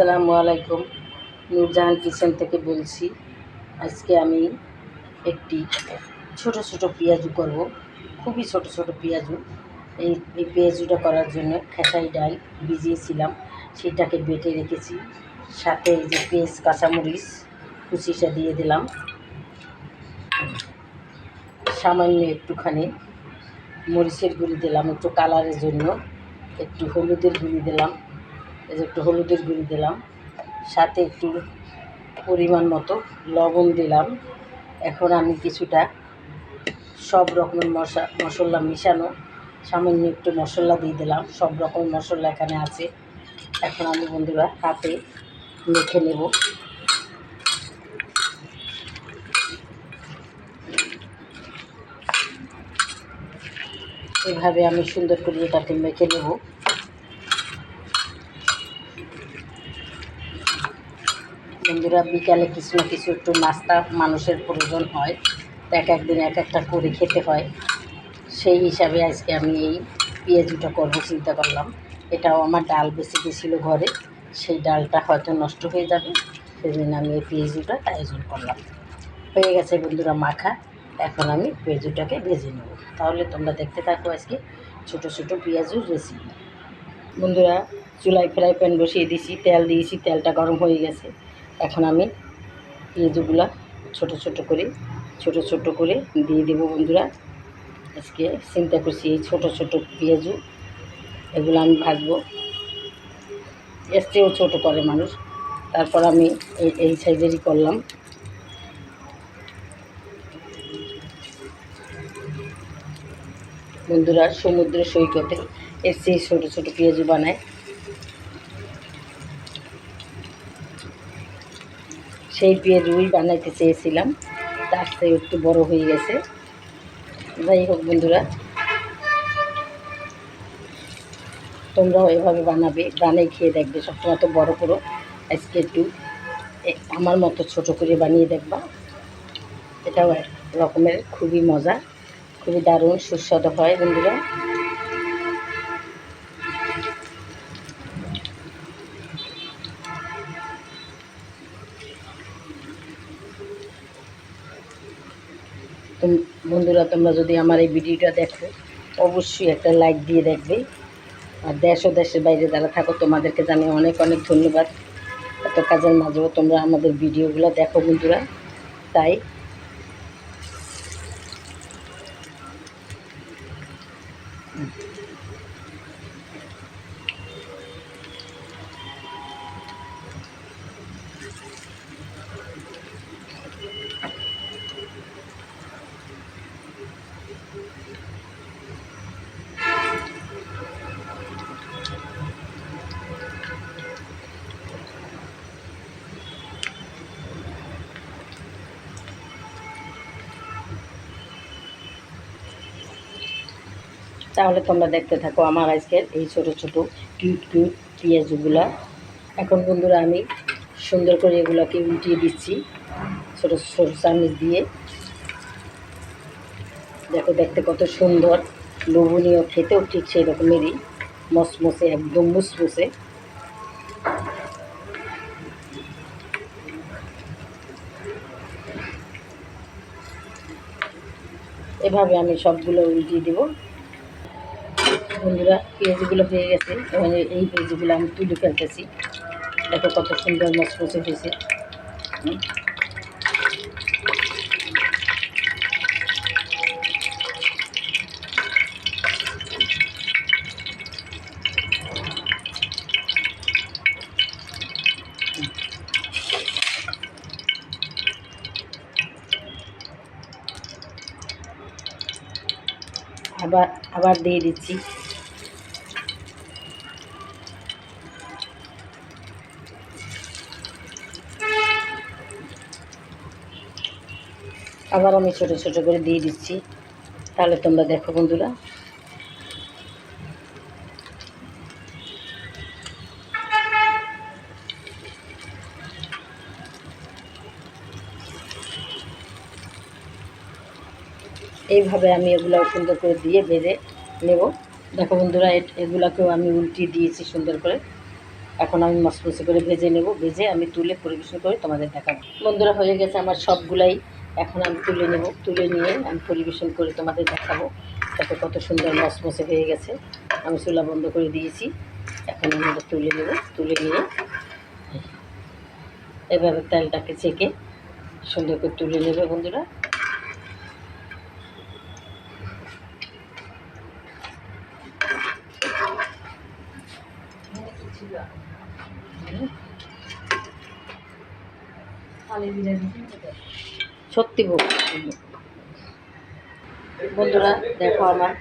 আসসালামু আলাইকুম। নূরজাহান কিচেন থেকে বলছি, আজকে আমি একটি ছোট ছোট পেঁয়াজু করব। খুবই ছোট ছোট পেঁয়াজু। এই এই পেঁয়াজুটা করার জন্য খেসাই ডাল ভিজিয়েছিলাম, সেটাকে বেটে রেখেছি। সাথে এই যে পেঁয়াজ, কাঁচামরিচ কুচিটা দিয়ে দিলাম। সামান্য একটুখানি মরিচের গুঁড়ি দিলাম, একটু কালারের জন্য, একটু হলুদের গুঁড়ি দিলাম। এই যে একটু হলুদের গুঁড়ি দিলাম, সাথে একটু পরিমাণ মতো লবণ দিলাম। এখন আমি কিছুটা সব রকমের মশা, মশলা মিশানো, সামান্য একটু মশলা দিয়ে দিলাম, সব রকম মশলা এখানে আছে। এখন আমি বন্ধুরা হাতে মেখে নেব। এভাবে আমি সুন্দর করে এটাকে মেখে নেব। বন্ধুরা, বিকালে কিছু না কিছু একটু নাস্তা মানুষের প্রয়োজন হয়। এক একদিন এক একটা করে খেতে হয়। সেই হিসাবে আজকে আমি এই পেঁয়াজুটা করব চিন্তা করলাম। এটাও আমার ডাল বেশি গেছিল ঘরে। সেই ডালটা হয়তো নষ্ট হয়ে যাবে। জন্য আমি এই পেঁয়াজুটা আয়োজন করলাম। হয়ে গেছে বন্ধুরা মাখা। এখন আমি পেঁয়াজুটাকে ভেজে নেব। তাহলে তোমরা দেখতে থাকো আজকে ছোটো ছোটো পেঁয়াজুর রেসিপি বন্ধুরা, চুলায় ফ্রাই প্যান বসিয়ে দিয়েছি, তেল দিয়েছি, তেলটা গরম হয়ে গেছে। এখন আমি পেঁয়াজগুলা ছোট ছোট করে, ছোট ছোট করে দিয়ে দেবো বন্ধুরা। আজকে চিন্তা করছি এই ছোটো ছোটো পেঁয়াজু, এগুলো আমি ভাজবো। এর চেয়েও ছোটো করে মানুষ। তারপর আমি এই এই সাইজেরই করলাম। বন্ধুরা সমুদ্র সৈকতে এর চেয়ে ছোটো ছোটো পেঁয়াজু বানায়। সেই পেঁয়াজুই বানাইতে চেয়েছিলাম, তার চেয়ে একটু বড় হয়ে গেছে। যাই হোক বন্ধুরা, তোমরাও এভাবে বানাবে বানিয়ে খেয়ে দেখবে, সবসময় তো বড় করো। আজকে একটু আমার মতো ছোট করে বানিয়ে দেখবা। এটাও এক রকমের খুবই মজা, খুবই দারুণ, সুস্বাদু হয় বন্ধুরা। বন্ধুরা, তোমরা যদি আমার এই ভিডিওটা দেখো, অবশ্যই একটা লাইক দিয়ে দেখবে। আর দেশ ও দেশের বাইরে যারা থাকো, তোমাদেরকে জানি অনেক অনেক ধন্যবাদ। এত কাজের মাঝেও তোমরা আমাদের ভিডিওগুলো দেখো বন্ধুরা। তাই তাহলে তোমরা দেখতে থাকো আমার আজকের এই ছোটো ছোটো কিউট কিউট পেঁয়াজগুলা। এখন বন্ধুরা আমি সুন্দর করে এগুলোকে উল্টিয়ে দিচ্ছি, ছোটো ছোটো চামচ দিয়ে। দেখো, দেখতে কত সুন্দর। লোভনীয়, খেতেও ঠিক সেই রকমেরই। মসমসে, একদম মুসমুসে। এভাবে আমি সবগুলো উল্টিয়ে দেবো। বন্ধুরা, পেঁয়াজগুলো হয়ে গেছে। এবং এই পেঁয়াজগুলো আমি তুলে ফেলতেছি। দেখো কত সুন্দর মচমচে হয়েছে। আবার আবার দিয়ে দিচ্ছি। আবার আমি ছোট ছোট করে দিয়ে দিচ্ছি। তাহলে তোমরা দেখো বন্ধুরা। এইভাবে আমি এগুলো সুন্দর করে দিয়ে বেঁধে নেব। দেখো বন্ধুরা এগুলাকেও আমি উল্টিয়ে দিয়েছি সুন্দর করে। এখন আমি মসমসে করে ভেজে নেব। ভেজে আমি তুলে পরিবেশন করে তোমাদের দেখাবো। বন্ধুরা, হয়ে গেছে আমার সবগুলাই এখন আমি তুলে নেব, তুলে নিয়ে আমি পরিবেশন করে তোমাদের দেখাবো তাতে কত সুন্দর মসমসে হয়ে গেছে। আমি চুলা বন্ধ করে দিয়েছি, এখন আমি তুলে নেব, তুলে নিয়ে এভাবে তেলটাকে চেকে সুন্দর করে তুলে নেবে বন্ধুরা। সত্যি বল বন্ধুরা, দেখো আমার।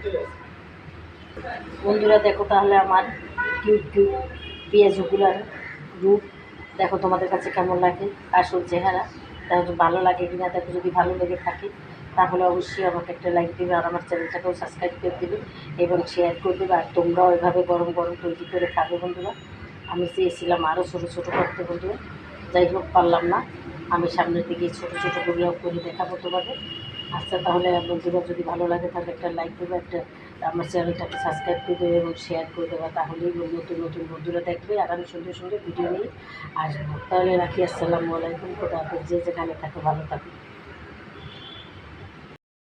বন্ধুরা, দেখো তাহলে আমার কিউট কিউট পেঁয়াজগুলার রূপ। দেখো তোমাদের কাছে কেমন লাগে? আসল চেহারা। দেখো ভালো লাগে কিনা? দেখো যদি ভালো লেগে থাকে, তাহলে অবশ্যই আমাকে একটা লাইক দেবে আর আমার চ্যানেলটাকেও সাবস্ক্রাইব করে দেবে এবং শেয়ার করে দেবে। আর তোমরাও এভাবে গরম গরম তৈরি করে খাবে বন্ধুরা। আমি চেয়েছিলাম আরও ছোটো ছোটো করতে বন্ধুরা। যাই হোক, পারলাম না। আমি সামনের দিকে ছোটো ছোটো করে করে দেখাবো তোমাদের। আচ্ছা তাহলে বন্ধুরা, যদি ভালো লাগে, তাহলে একটা লাইক দেবে, একটা আমার চ্যানেলটাকে সাবস্ক্রাইব করে দেবে এবং শেয়ার করে দেবে। তাহলেই নতুন নতুন বন্ধুরা দেখবে আর আমি সুন্দর সুন্দর ভিডিও নিয়ে আসব তাহলে রাখি, আসসালামু আলাইকুম কোথা যে যেখানে থাকে, ভালো থাকো।